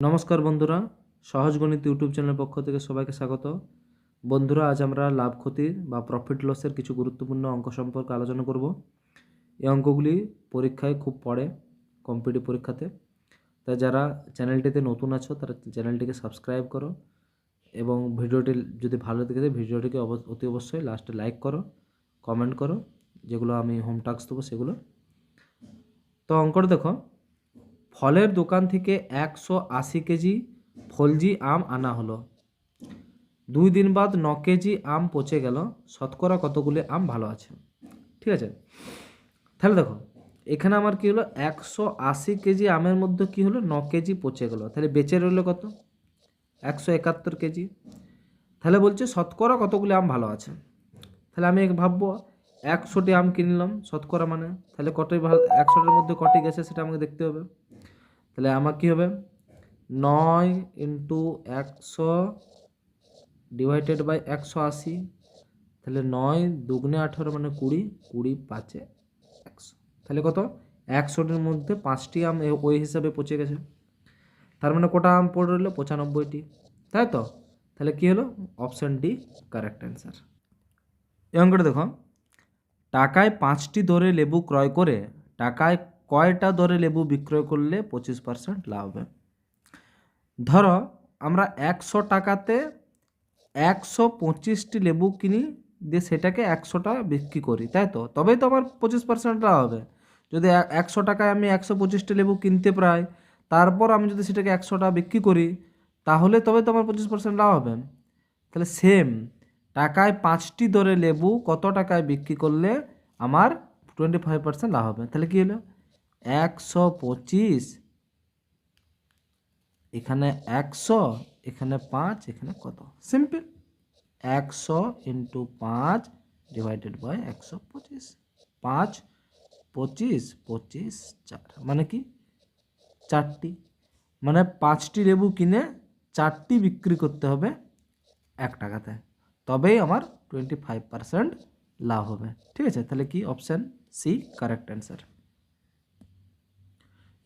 নমস্কার বন্ধুরা, সহজ গণিত ইউটিউব চ্যানেলের পক্ষ থেকে সবাইকে স্বাগত। বন্ধুরা, আজ আমরা লাভ ক্ষতির বা প্রফিট লসের কিছু গুরুত্বপূর্ণ অঙ্ক সম্পর্কে আলোচনা করব। এই অঙ্কগুলি পরীক্ষায় খুব পড়ে কম্পিটিভ পরীক্ষাতে। তাই যারা চ্যানেলটিতে নতুন আছো, তারা চ্যানেলটিকে সাবস্ক্রাইব করো এবং ভিডিওটি যদি ভালো থাকে, ভিডিওটিকে অতি অবশ্যই লাস্টে লাইক করো কমেন্ট করো, যেগুলো আমি হোম টাস্ক দেবো সেগুলো। তো অঙ্কটা দেখো ফলের দোকান থেকে একশো আশি কেজি ফলজি আম আনা হলো। দুই দিন বাদ ন কেজি আম পচে গেল। শতকরা কতগুলি আম ভালো আছে? ঠিক আছে? তাহলে দেখো, এখানে আমার কি হলো? একশো আশি কেজি আমের মধ্যে কি হলো? ন কেজি পচে গেল। তাহলে বেঁচে রইল কত? একশো একাত্তর কেজি। তাহলে বলছে শতকরা কতগুলি আম ভালো আছে? তাহলে আমি ভাববো, একশোটি আম কিনলাম, শতকরা মানে। তাহলে কতই ভালো, একশোটার মধ্যে কটি গেছে সেটা আমাকে দেখতে হবে। তাহলে আমার কী হবে? নয় ইন্টু একশো ডিভাইডেড বাই একশো আশি। তাহলে নয় দুগুণে আঠেরো মানে কুড়ি কুড়ি পাঁচে একশো। তাহলে কত? একশোটির মধ্যে পাঁচটি আম ওই হিসাবে পচে গেছে। তার মানে কটা আম পড়ে রইল? পঁচানব্বইটি। তাই তো? তাহলে কী হলো? Option D, correct answer. এই অঙ্কটা দেখো। টাকায় পাঁচটি দরে লেবু ক্রয় করে টাকায় কয়টা দরে লেবু বিক্রয় করলে পঁচিশ পার্সেন্ট লাভ হবে? ধরো, আমরা একশো টাকাতে একশো পঁচিশটি লেবু কিনি, দিয়ে সেটাকে একশোটা বিক্রি করি, তাই তো? তবেই তো আমার পঁচিশ পার্সেন্ট লাভ হবে। যদি একশো টাকায় আমি একশো পঁচিশটি লেবু কিনতে প্রায়, তারপর আমি যদি সেটাকে একশোটা বিক্রি করি, তাহলে তবে তো আমার পঁচিশ পার্সেন্ট লাভ হবে। তাহলে সেম টাকায় পাঁচটি দরে লেবু কত টাকায় বিক্রি করলে আমার টোয়েন্টি ফাইভ পার্সেন্ট লাভ হবে? তাহলে কী হলো? একশো পঁচিশ, এখানে একশো, এখানে পাঁচ, এখানে কত? সিম্পল একশো ইন্টু পাঁচ ডিভাইডেড বাই একশো পঁচিশ। পাঁচ, পঁচিশ পঁচিশ চার মানে কি? চারটি। মানে পাঁচটি লেবু কিনে চারটি বিক্রি করতে হবে এক টাকাতে। তবেই আমার টোয়েন্টি ফাইভ পার্সেন্ট লাভ হবে। ঠিক আছে? তাহলে কি অপশান সি কারেক্ট অ্যান্সার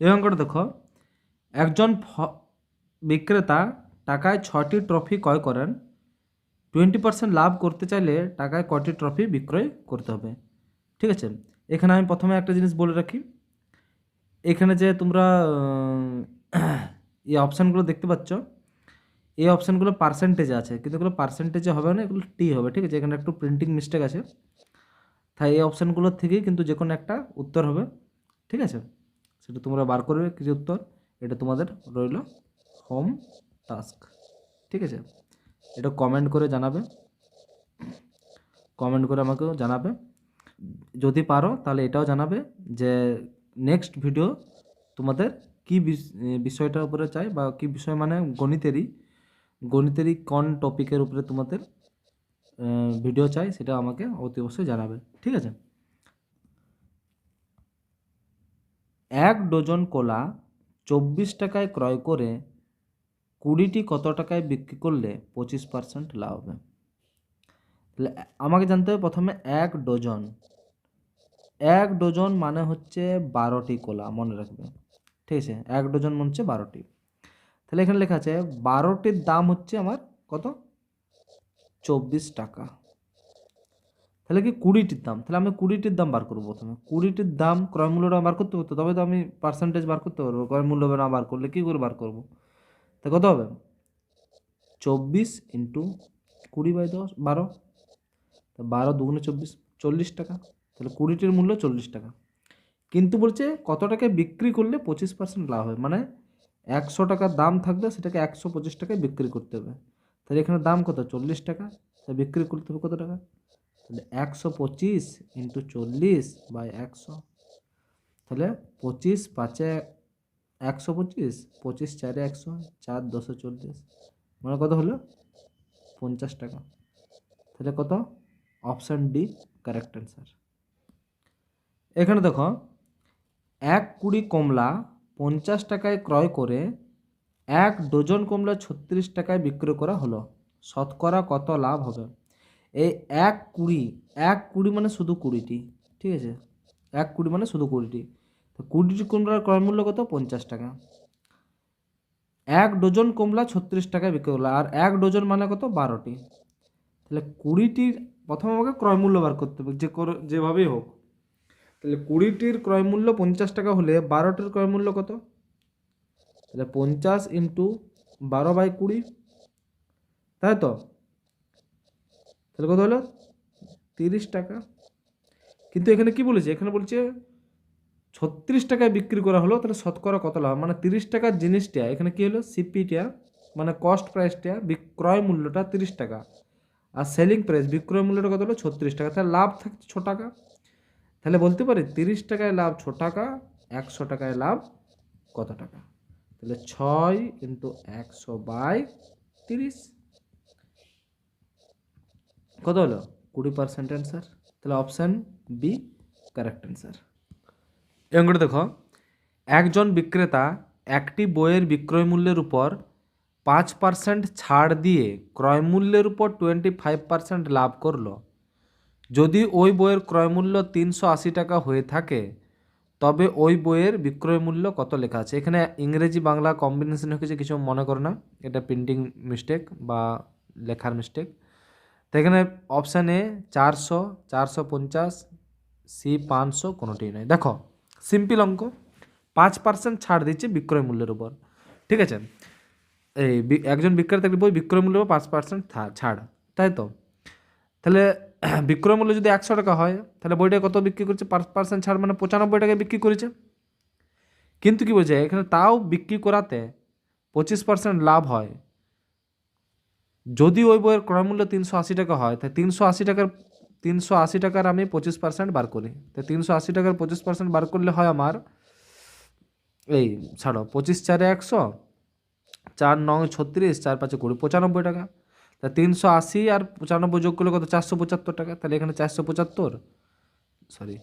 এই অঙ্কটা দেখো, একজন বিক্রেতা টাকায় ছটি ট্রফি ক্রয় করেন। টোয়েন্টি পার্সেন্ট লাভ করতে চাইলে টাকায় কটি ট্রফি বিক্রয় করতে হবে? ঠিক আছে? এখানে আমি প্রথমে একটা জিনিস বলে রাখি। এখানে যে তোমরা এই অপশানগুলো দেখতে পাচ্ছ, এই অপশানগুলো পার্সেন্টেজে আছে। কিন্তু এগুলো পার্সেন্টেজে হবে না, এগুলো টি হবে। ঠিক আছে? এখানে একটু প্রিন্টিং মিস্টেক আছে। তাই এই অপশানগুলোর থেকেই কিন্তু যে কোনো একটা উত্তর হবে। ঠিক আছে? সেটা তোমরা বার করবে কিছু উত্তর। এটা তোমাদের রইল হোম টাস্ক ঠিক আছে? এটা কমেন্ট করে জানাবে। কমেন্ট করে আমাকেও জানাবে। যদি পারো, তাহলে এটাও জানাবে যে নেক্সট ভিডিও তোমাদের কি বিষ- বিষয়টার উপরে চাই বা কি বিষয় মানে গণিতেরই গণিতেরই কোন টপিকের উপরে তোমাদের ভিডিও চাই, সেটা আমাকে অতি অবশ্যই জানাবে। ঠিক আছে? এক ডজন কলা চব্বিশ টাকায় ক্রয় করে কুড়িটি কত টাকায় বিক্রি করলে পঁচিশ পার্সেন্ট লাভ হবে? তাহলে আমাকে জানতে হবে প্রথমে এক ডজন। এক ডজন মানে হচ্ছে বারোটি কলা, মনে রাখবে। ঠিক আছে, এক ডজন মনে হচ্ছে বারোটি। তাহলে এখানে লেখা আছে, বারোটির দাম হচ্ছে আমার কত? চব্বিশ টাকা। তাহলে কি কুড়িটির দাম? তাহলে আমি কুড়িটির দাম বার করব প্রথমে। কুড়িটির দাম ক্রয় মূল্যটা বার করতে পারতো তবে তো আমি পার্সেন্টেজ বার করতে পারব। ক্রয় মূল্য না বার করলে কী করে বার করব? তা কত হবে? চব্বিশ ইন্টু কুড়ি বাই দশ, বারো। তা বারো দুগুণে চব্বিশ, চল্লিশ টাকা। তাহলে কুড়িটির মূল্য চল্লিশ টাকা। কিন্তু বলছে কত টাকায় বিক্রি করলে পঁচিশ পার্সেন্ট লাভ হয়? মানে একশো টাকার দাম থাকলে সেটাকে একশো পঁচিশ টাকায় বিক্রি করতে হবে। তাহলে এখানে দাম কত? চল্লিশ টাকা। তাহলে বিক্রি করতে হবে কত টাকা? তাহলে একশো পঁচিশ ইন্টু চল্লিশ বাই একশো। তাহলে পঁচিশ পাঁচে একশো পঁচিশ পঁচিশ চারে একশো, চার দশে চল্লিশ। মানে কত হলো? পঞ্চাশ টাকা। তাহলে কত? Option D, correct answer. এখানে দেখো, এক কুড়ি কমলা পঞ্চাশ টাকায় ক্রয় করে এক ডজন কমলা ছত্রিশ টাকায় বিক্রয় করা হলো। শতকরা কত লাভ হবে? এই এক কুড়ি এক কুড়ি মানে শুধু কুড়িটি, ঠিক আছে? এক কুড়ি মানে শুধু কুড়িটি। তো কুড়িটি কুমড়ার ক্রয় মূল্য কত? পঞ্চাশ টাকা। এক ডজন কমলা ছত্রিশ টাকায় বিক্রি করল আর এক ডজন মানে কত? বারোটি। তাহলে কুড়িটির প্রথম আমাকে ক্রয় মূল্য বার করতে হবে, যে যেভাবেই হোক। তাহলে কুড়িটির ক্রয় মূল্য পঞ্চাশ টাকা হলে বারোটির ক্রয় মূল্য কত? তাহলে পঞ্চাশ ইন্টু বারো বাই কুড়ি, তাই তো? তাহলে কত হলো? তিরিশ টাকা। কিন্তু এখানে কি বলেছে? এখানে বলছে ছত্রিশ টাকায় বিক্রি করা হলো, তাহলে শতকরা কত লাভ? মানে তিরিশ টাকার জিনিসটা, এখানে কি হলো? সিপিটা মানে কস্ট প্রাইসটা বিক্রয় মূল্যটা তিরিশ টাকা। আর সেলিং প্রাইস বিক্রয় মূল্যটা কত হলো? ছত্রিশ টাকা। তাহলে লাভ থাকছে ছ টাকা। তাহলে বলতে পারি তিরিশ টাকায় লাভ ছ টাকা, একশো টাকায় লাভ কত টাকা? তাহলে ছয় ইন্টু একশো বাই তিরিশ। কত হলো? কুড়ি পার্সেন্ট অ্যান্সার তাহলে অপশান বি কারেক্ট অ্যান্সার এগুলো দেখো, একজন বিক্রেতা একটি বইয়ের বিক্রয় মূল্যের উপর পাঁচ পার্সেন্ট ছাড় দিয়ে ক্রয় মূল্যের উপর টোয়েন্টি ফাইভ পার্সেন্ট লাভ করল। যদি ওই বইয়ের ক্রয় মূল্য তিনশো আশি টাকা হয়ে থাকে, তবে ওই বইয়ের বিক্রয় মূল্য কত লেখা আছে? এখানে ইংরেজি, বাংলা কম্বিনেশন হয়েছে কিছু মনে করো না, এটা প্রিন্টিং মিস্টেক বা লেখার মিস্টেক তো এখানে অপশান এ চারশো চারশো পঞ্চাশ সি পাঁচশো কোনোটিই নয়। দেখো সিম্পল অঙ্ক, পাঁচ পার্সেন্ট ছাড় দিচ্ছে বিক্রয় মূল্যের উপর। ঠিক আছে? এই একজন বিক্রেতা একটি বই বিক্রয় মূল্য পাঁচ পার্সেন্ট ছাড়, তাই তো? তাহলে বিক্রয় মূল্য যদি একশো টাকা হয়, তাহলে বইটা কত বিক্রি করছে? পাঁচ পার্সেন্ট ছাড় মানে পঁচানব্বই টাকায় বিক্রি করেছে। কিন্তু কি বলছে এখানে তাও বিক্রি করাতে পঁচিশ পার্সেন্ট লাভ হয়। যদি ওই বইয়ের ক্রয় মূল্য তিনশো আশি টাকা হয় তাই তিনশো আশি টাকার, তিনশো আশি টাকার আমি পঁচিশ পার্সেন্ট বার করি। তো তিনশো আশি টাকার পঁচিশ পার্সেন্ট বার করলে হয় আমার, এই ছাড়ো, পঁচিশ চারে একশো, চার নয় ছত্রিশ, চার পাঁচে কুড়ি, পঁচানব্বই টাকা। তা তিনশো আশি আর পঁচানব্বই যোগ করলে কত? চারশো পঁচাত্তর টাকা। তাহলে এখানে চারশো পঁচাত্তর সরি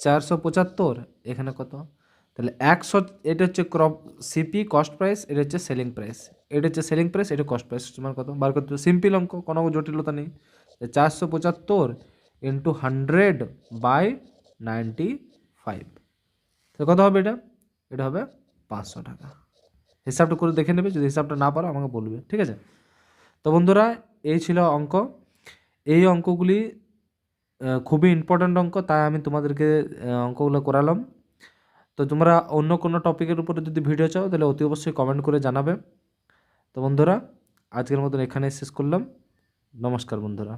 চারশো পঁচাত্তর, এখানে কত? তাহলে একশো, এটা হচ্ছে ক্রপ সিপি কস্ট প্রাইস এটা হচ্ছে সেলিং প্রাইস এটা হচ্ছে সেলিং প্রাইস এটা কস্ট প্রাইস তোমার কত? বার করতে সিম্পল অঙ্ক, কোনো জটিলতা নেই। চারশো পঁচাত্তর into hundred by ninety five তো কত হবে এটা? এটা হবে পাঁচশো টাকা। হিসাবটা করে দেখে নেবে, যদি হিসাবটা না পারো আমাকে বলবে, ঠিক আছে? তো বন্ধুরা, এই ছিল অঙ্ক। এই অঙ্কগুলি খুবই ইম্পর্ট্যান্ট অঙ্ক, তাই আমি তোমাদেরকে অঙ্কগুলো করালাম। তো তোমরা অন্য কোনো টপিকের উপরে যদি ভিডিও চাও, তাহলে অতি অবশ্যই কমেন্ট করে জানাবে। তো বন্ধুরা আজকের মতন এখানে শেষ করলাম। নমস্কার বন্ধুরা।